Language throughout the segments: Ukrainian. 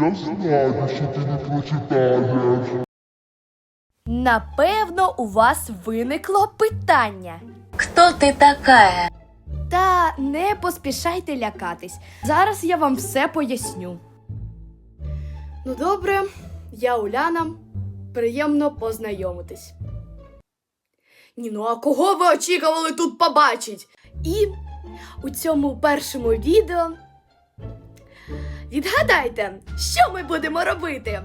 Я знаю, що ти не прочитаєш. Напевно, у вас виникло питання. Кто ты такая? Та не поспішайте лякатись. Зараз я вам все поясню. Ну добре, я Уляна. Приємно познайомитись. Ні, ну а кого ви очікували тут побачить? І у цьому першому відео відгадайте, що ми будемо робити?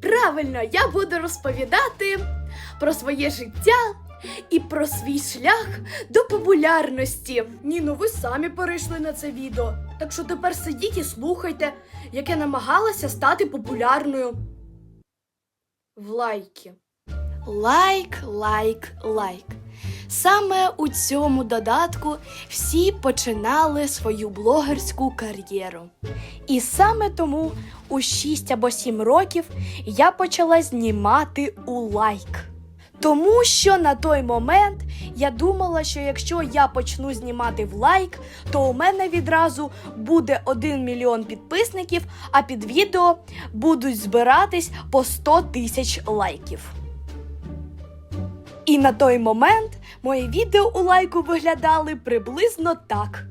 Правильно, я буду розповідати про своє життя і про свій шлях до популярності. Ні, ну ви самі перейшли на це відео. Так що тепер сидіть і слухайте, як я намагалася стати популярною. В лайки. Лайк, лайк, лайк. Саме у цьому додатку всі починали свою блогерську кар'єру. І саме тому у 6 або 7 років я почала знімати у лайк. Тому що на той момент я думала, що якщо я почну знімати в лайк, то у мене відразу буде 1 мільйон підписників, а під відео будуть збиратись по 100 тисяч лайків. І на той момент мої відео у лайку виглядали приблизно так.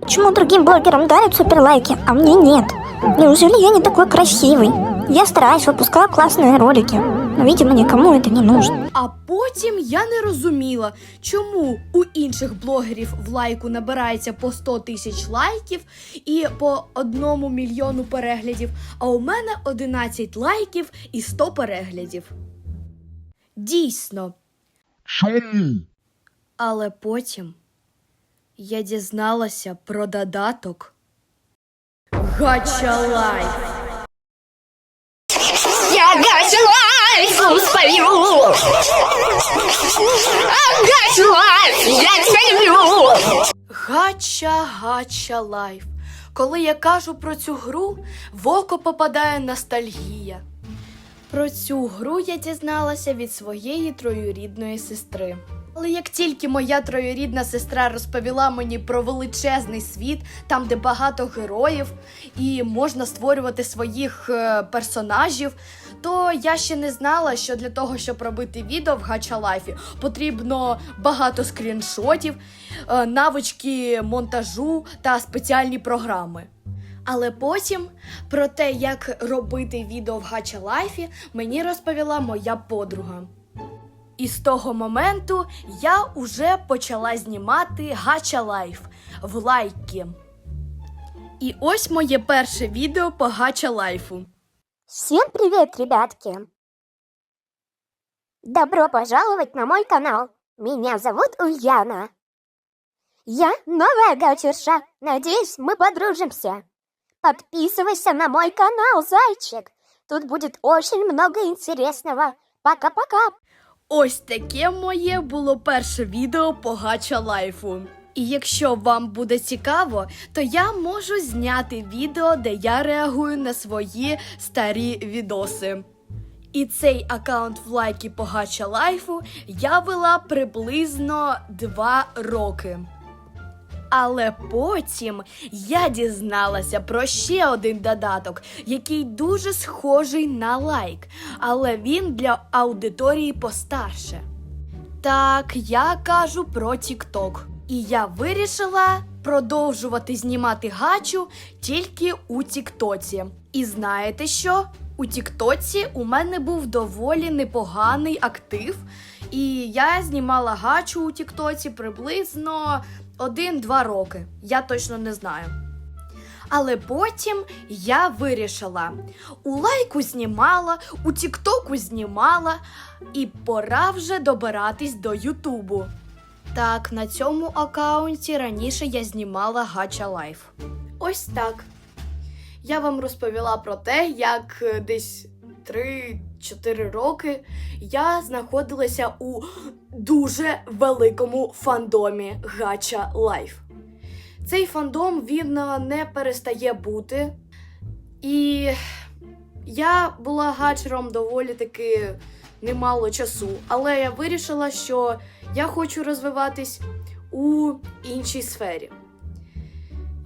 Почему другим блогерам дарят суперлайки, а мне нет? Неужели я не такой красивый? Я стараюсь, выпускаю классные ролики, но, видимо, никому это не нужно. А потім я не розуміла, чому у інших блогерів в лайку набирається по 100 тисяч лайків і по одному мільйону переглядів, а у мене 11 лайків і 100 переглядів. Дійсно, Чому? але потім я дізналася про додаток Гача Лайф. Я гачу спою! Гачу я тебя люблю! Гача Гача Лайф. Коли я кажу про цю гру, в око попадає ностальгія. Про цю гру я дізналася від своєї троюрідної сестри. Але як тільки моя троюрідна сестра розповіла мені про величезний світ, там де багато героїв, і можна створювати своїх е, персонажів, то я ще не знала, що для того, щоб робити відео в Гача Лайфі, потрібно багато скріншотів, е, навички монтажу та спеціальні програми. Але потім про те, як робити відео в Гача Лайфі, мені розповіла моя подруга. І з того моменту я уже почала знімати Гача Лайф в лайки. І ось моє перше відео по Гача Лайфу. Всем привет, ребятки! Добро пожаловать на мой канал. Меня зовут Ульяна. Я новая гачерша. Надеюсь, мы подружимся. Подписывайся на мой канал, зайчик. Тут будет очень много интересного. Пока-пока. Ось таке моє було перше відео по Гача Лайфу. І якщо вам буде цікаво, то я можу зняти відео, де я реагую на свої старі відоси. І цей аккаунт в лайки по Гача Лайфу я вела приблизно 2 роки. Але потім я дізналася про ще один додаток, який дуже схожий на лайк, але він для аудиторії постарше. Так, я кажу про TikTok. І я вирішила продовжувати знімати гачу тільки у Тіктоці. І знаєте що? У Тіктоці у мене був доволі непоганий актив, і я знімала гачу у Тіктоці приблизно 1-2 роки. Я точно не знаю. Але потім я вирішила: у лайку знімала, у Тіктоку знімала, і пора вже добиратись до Ютубу. Так, на цьому аккаунті раніше я знімала Гача Лайф. Ось так. Я вам розповіла про те, як е, десь 3-4 роки я знаходилася у дуже великому фандомі Гача Лайф. Цей фандом він не перестає бути. І я була гачером доволі таки немало часу, але я вирішила, що я хочу розвиватись у іншій сфері.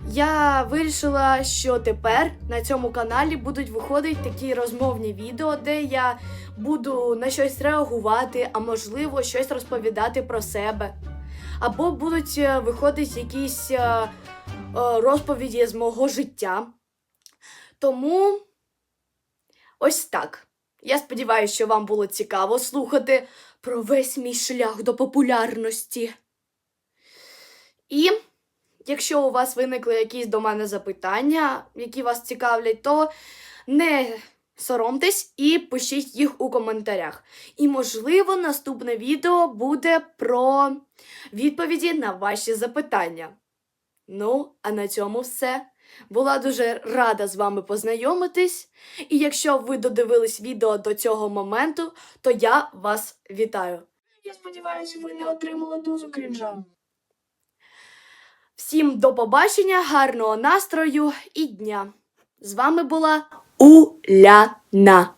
Я вирішила, що тепер на цьому каналі будуть виходити такі розмовні відео, де я буду на щось реагувати, а можливо, щось розповідати про себе. Або будуть е, виходити якісь е, е, розповіді з мого життя. Тому ось так. Я сподіваюся, що вам було цікаво слухати про весь мій шлях до популярності. І якщо у вас виникли якісь до мене запитання, які вас цікавлять, то не соромтесь і пишіть їх у коментарях. І, можливо, наступне відео буде про відповіді на ваші запитання. Ну, а на цьому все. Була дуже рада з вами познайомитись. І якщо ви додивились відео до цього моменту, то я вас вітаю. Я сподіваюся, ви не отримали дозу крінжа. Всім до побачення, гарного настрою і дня. З вами була Уляна.